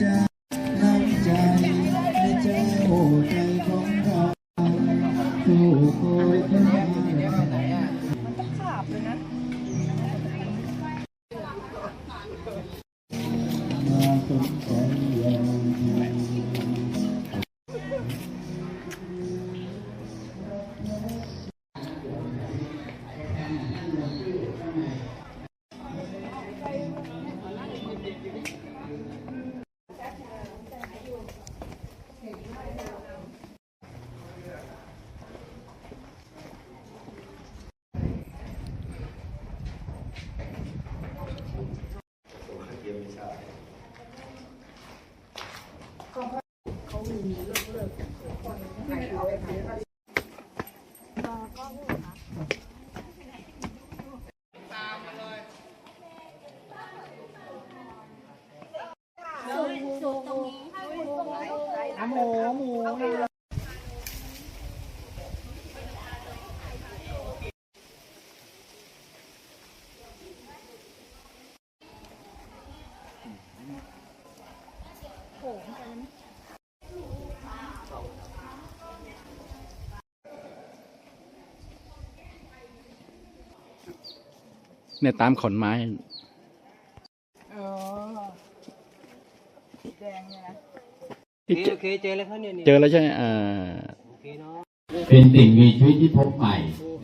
cha nắm chặt lấy cha hồ tay con gái cô khôi con gái ขาบเลยนะ mà cũng còn dài หมูหมูนี่ เนี่ยตามขอนไม้ เออแดงเนี่ยนะที่เจโอเคเจอแล้วครับเนี่ยนี่เจอแล้วใช่ไหมอ่า โอเคเนาะ เป็นสิ่งมีชีวิตที่พบใหม่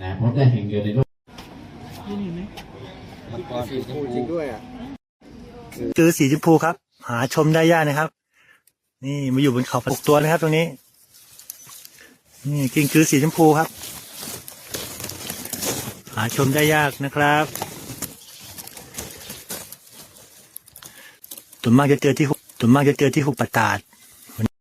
นะพบได้แห่งเดียวในโลกคือสีชมพูครับ หาชมได้ยากนะครับ นี่มาอยู่บนเขาหกตัวนะครับ ตรงนี้ นี่กิ้งคือสีชมพูครับ หาชมได้ยากนะครับส่วนมากจะเจอที่หุบส่วนมากจะเจอที่หุบปะตาด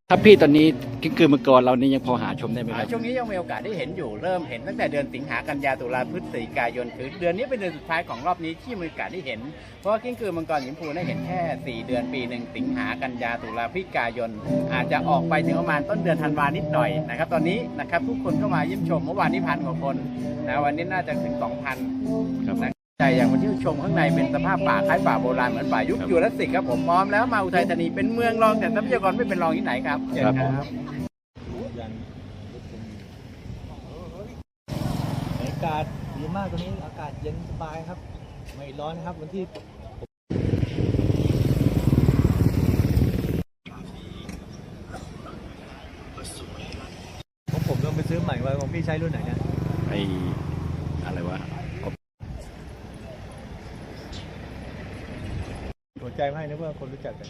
ทับพี่ตอนนี้ กิ้งกือมังกรเรานี่ยังพอหาชมได้ไหมครับ ช่วงนี้ยังมีโอกาสได้เห็นอยู่เริ่มเห็นตั้งแต่เดือนสิงหากันยาตุลาพฤศจิกายนคือเดือนนี้เป็นเดือนสุดท้ายของรอบนี้ที่มีโอกาสได้เห็น เพราะว่ากิ้งกือมังกรสีชมพูได้เห็นแค่ 4 เดือนปีหนึ่งสิงหากันยาตุลาพฤศจิกายน อาจจะออกไปถึงประมาณต้นเดือนธันวานิดหน่อยนะครับตอนนี้นะครับทุกคนก็มาเยี่ยมชมเมื่อวานนี้พันกว่าคนนะวันนี้น่าจะถึง 2,000ครับนะใจอย่างมาเที่ยวชมข้างในเป็นสภาพป่าคล้ายป่าโบราณเหมือนป่ายุคยูราสสิกครับผมพร้อมแล้วมาอุทัยธานีเป็นเมืองรองแต่ทรัพยากรไม่เป็นรองที่ไหนครับเชิญครับ อากาศดีมากตรงนี้อากาศเย็นสบายครับ ไม่ร้อนนะครับวันที่ของผมต้องไปซื้อใหม่ไว้ของพี่ใช้รุ่นไหนเนี่ยไออะไรวะสนใจไหมนึกว่าคนรู้จักกัน